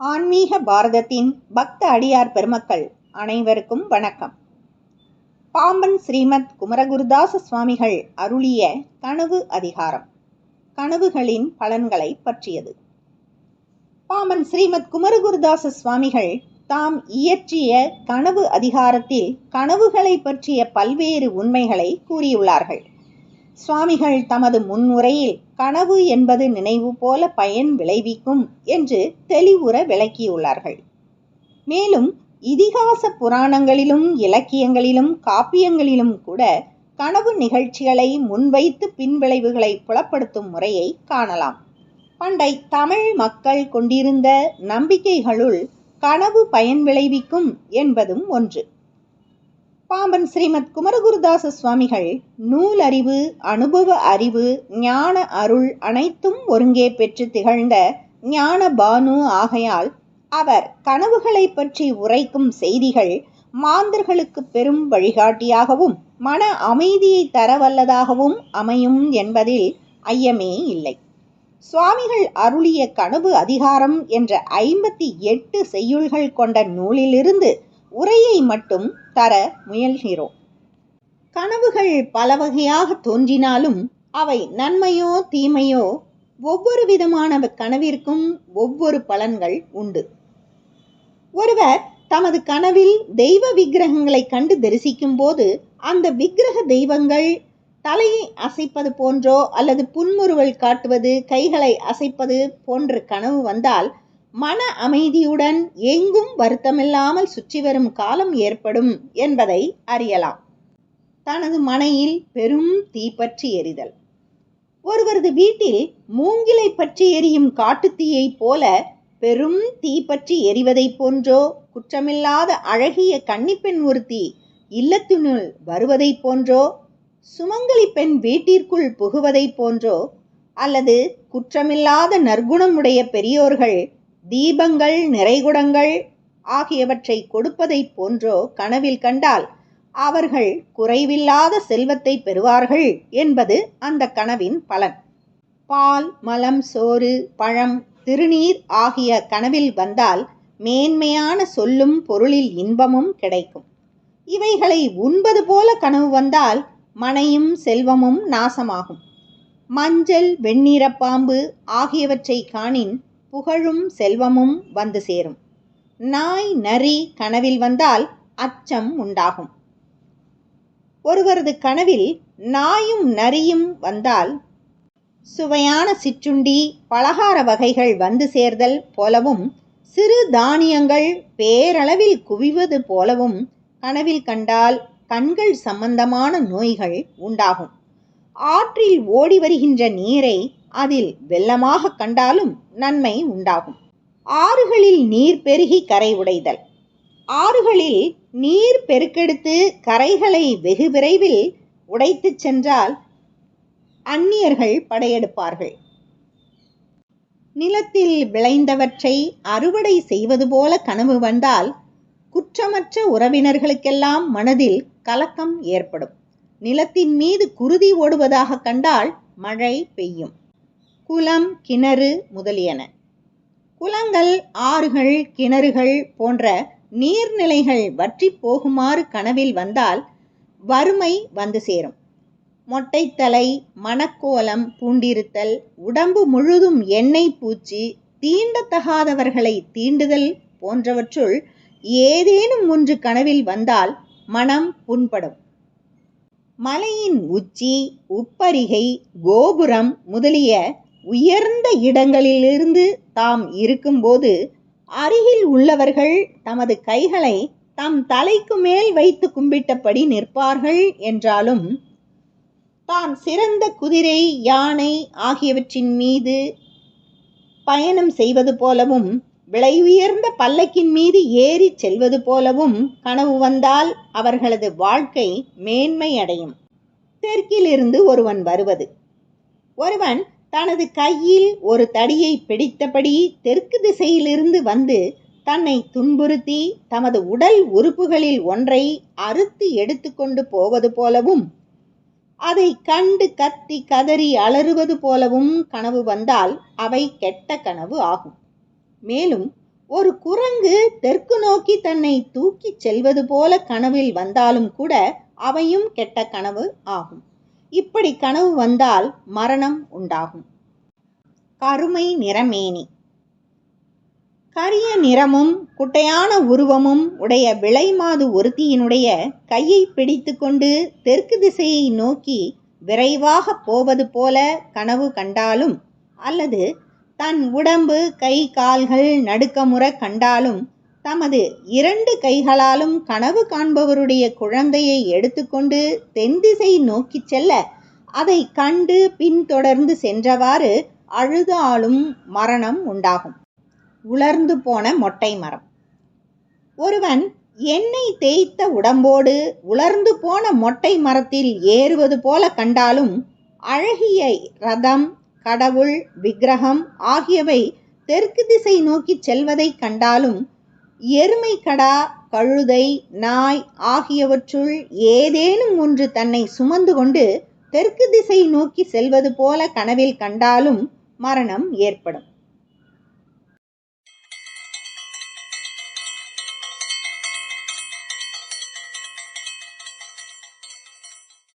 ஆன்மீக பாரதத்தின் பக்த அடியார் பெருமக்கள் அனைவருக்கும் வணக்கம். பாம்பன் ஸ்ரீமத் குமரகுருதாச சுவாமிகள் அருளிய கனவு அதிகாரம் கனவுகளின் பலன்களை பற்றியது. பாம்பன் ஸ்ரீமத் குமரகுருதாச சுவாமிகள் தாம் இயற்றிய கனவு அதிகாரத்தில் கனவுகளை பற்றிய பல்வேறு உண்மைகளை கூறியுள்ளார்கள். சுவாமிகள் தமது முன்னுரையில் கனவு என்பது நினைவு போல பயன் விளைவிக்கும் என்று தெளிவுற விளக்கியுள்ளார்கள். மேலும் இதிகாச புராணங்களிலும் இலக்கியங்களிலும் காப்பியங்களிலும் கூட கனவு நிகழ்ச்சிகளை முன்வைத்து பின்விளைவுகளை புலப்படுத்தும் முறையை காணலாம். பண்டை தமிழ் மக்கள் கொண்டிருந்த நம்பிக்கைகளுள் கனவு பயன் விளைவிக்கும் என்பதும் ஒன்று. பாம்பன் ஸ்ரீமத் குமரகுருதாச சுவாமிகள் நூல் அறிவு அனுபவ அறிவு ஞான அருள் அனைத்தும் ஒருங்கே பெற்று திகழ்ந்த ஞான பானு ஆகையால் அவர் கனவுகளை பற்றி உரைக்கும் செய்திகள் மாந்தர்களுக்கு பெரும் வழிகாட்டியாகவும் மன அமைதியை தரவல்லதாகவும் அமையும் என்பதில் ஐயமே இல்லை. சுவாமிகள் அருளிய கனவு அதிகாரம் என்ற ஐம்பத்தி எட்டு செய்யுள்கள் கொண்ட நூலிலிருந்து உரையை மட்டும் தர முயல்கிறோம். கனவுகள் பல வகையாக தோன்றினாலும் அவை நன்மையோ தீமையோ ஒவ்வொரு விதமான கனவிற்கும் ஒவ்வொரு பலன்கள் உண்டு. ஒருவர் தமது கனவில் தெய்வ விக்கிரகங்களை கண்டு தரிசிக்கும் போது அந்த விக்கிரக தெய்வங்கள் தலையை அசைப்பது போன்றோ அல்லது புன்முறுவல் காட்டுவது கைகளை அசைப்பது போன்ற கனவு வந்தால் மன அமைதியுடன் எங்கும் வருத்தமில்லாமல் சுற்றி வரும் காலம் ஏற்படும் என்பதை அறியலாம். தனது மனையில் பெரும் தீப்பற்றி எரிதல். ஒருவரது வீட்டில் மூங்கிலை பற்றி எரியும் காட்டுத்தீயைப் போல பெரும் தீப்பற்றி எரிவதைப் போன்றோ குற்றமில்லாத அழகிய கன்னிப்பெண் ஒருத்தி இல்லத்தினுள் வருவதைப் போன்றோ சுமங்கலி பெண் வீட்டிற்குள் புகுவதைப் போன்றோ அல்லது குற்றமில்லாத நற்குணமுடைய பெரியோர்கள் தீபங்கள் நிறைகுடங்கள் ஆகியவற்றை கொடுப்பதைப் போன்றோ கனவில் கண்டால் அவர்கள் குறைவில்லாத செல்வத்தை பெறுவார்கள் என்பது அந்த கனவின் பலன். பால் மலம் சோறு பழம் திருநீர் ஆகிய கனவில் வந்தால் மேன்மையான சொல்லும் பொருளில் இன்பமும் கிடைக்கும். இவைகளை உண்பது போல கனவு வந்தால் மனையும் செல்வமும் நாசமாகும். மஞ்சள் வெண்ணிறப்பாம்பு ஆகியவற்றை காணின் புகழும் செல்வமும் வந்து சேரும். நாய் நரி கனவில் வந்தால் அச்சம் உண்டாகும். ஒருவரது கனவில் நாயும் நரியும் வந்தால் சுவையான சிற்றுண்டி பலகார வகைகள் வந்து சேர்தல் போலவும் சிறு தானியங்கள் பேரளவில் குவிவது போலவும் கனவில் கண்டால் கண்கள் சம்பந்தமான நோய்கள் உண்டாகும். ஆற்றில் ஓடி வருகின்ற நீரை அதில் வெள்ளமாக கண்டாலும் நன்மை உண்டாகும். ஆறுகளில் நீர் பெருகி கரை உடைதல். ஆறுகளில் நீர் பெருக்கெடுத்து கரைகளை வெகு விரைவில் உடைத்துச் சென்றால் அந்நியர்கள் படையெடுப்பார்கள். நிலத்தில் விளைந்தவற்றை அறுவடை செய்வது போல கனவு வந்தால் குற்றமற்ற உறவினர்களுக்கெல்லாம் மனதில் கலக்கம் ஏற்படும். நிலத்தின் மீது குருதி ஓடுவதாக கண்டால் மழை பெய்யும். குளம் கிணறு முதலியன. குளங்கள் ஆறுகள் கிணறுகள் போன்ற நீர்நிலைகள் வற்றி போகுமாறு கனவில் வந்தால் வறுமை வந்து சேரும். மொட்டைத்தலை மணக்கோலம் பூண்டிருத்தல் உடம்பு முழுதும் எண்ணெய் பூச்சி தீண்டத்தகாதவர்களை தீண்டுதல் போன்றவற்றுள் ஏதேனும் ஒன்று கனவில் வந்தால் மனம் புண்படும். மலையின் உச்சி உப்பரிகை கோபுரம் முதலிய உயர்ந்த இடங்களிலிருந்து தாம் இருக்கும்போது அருகில் உள்ளவர்கள் தமது கைகளை தம் தலைக்கு மேல் வைத்து கும்பிட்டபடி நிற்பார்கள் என்றாலும் தான் சிறந்த குதிரை யானை ஆகியவற்றின் மீது பயணம் செய்வது போலவும் விலை உயர்ந்த பல்லக்கின் மீது ஏறி செல்வது போலவும் கனவு வந்தால் அவர்களது வாழ்க்கை மேன்மை அடையும் தெற்கிலிருந்து ஒருவன் வருவது. ஒருவன் தனது கையில் ஒரு தடியை பிடித்தபடி தெற்கு திசையிலிருந்து வந்து தன்னை துன்புறுத்தி தமது உடல் உறுப்புகளில் ஒன்றை அறுத்து எடுத்துக்கொண்டு போவது போலவும் அதை கண்டு கத்தி கதறி அலறுவது போலவும் கனவு வந்தால் அவை கெட்ட கனவு ஆகும். மேலும் ஒரு குரங்கு தெற்கு நோக்கி தன்னை தூக்கிச் செல்வது போல கனவில் வந்தாலும் கூட அவையும் கெட்ட கனவு ஆகும். இப்படி கனவு வந்தால் மரணம் உண்டாகும். கருமை நிறமேனி. கரிய நிறமும் குட்டையான உருவமும் உடைய விளைமாது ஒருத்தியினுடைய கையை பிடித்து கொண்டு தெற்கு திசையை நோக்கி விரைவாக போவது போல கனவு கண்டாலும் அல்லது தன் உடம்பு கை கால்கள் நடுக்கமுற கண்டாலும் தமது இரண்டு கைகளாலும் கனவு காண்பவருடைய குழந்தையை எடுத்துக்கொண்டு தென் திசை நோக்கிச் செல்ல அதை கண்டு பின்தொடர்ந்து சென்றவாறு அழுதாலும் மரணம் உண்டாகும். உலர்ந்து போன மொட்டை மரம். ஒருவன் எண்ணெய் தேய்த்த உடம்போடு உலர்ந்து போன மொட்டை மரத்தில் ஏறுவது போல கண்டாலும் அழகிய ரதம் கடவுள் விக்கிரகம் ஆகியவை தெற்கு திசை நோக்கி செல்வதை கண்டாலும் எருமை கடா கழுதை நாய் ஆகியவற்றுள் ஏதேனும் ஒன்று தன்னை சுமந்து கொண்டு தெற்கு திசை நோக்கி செல்வது போல கனவில் கண்டாலும் மரணம் ஏற்படும்.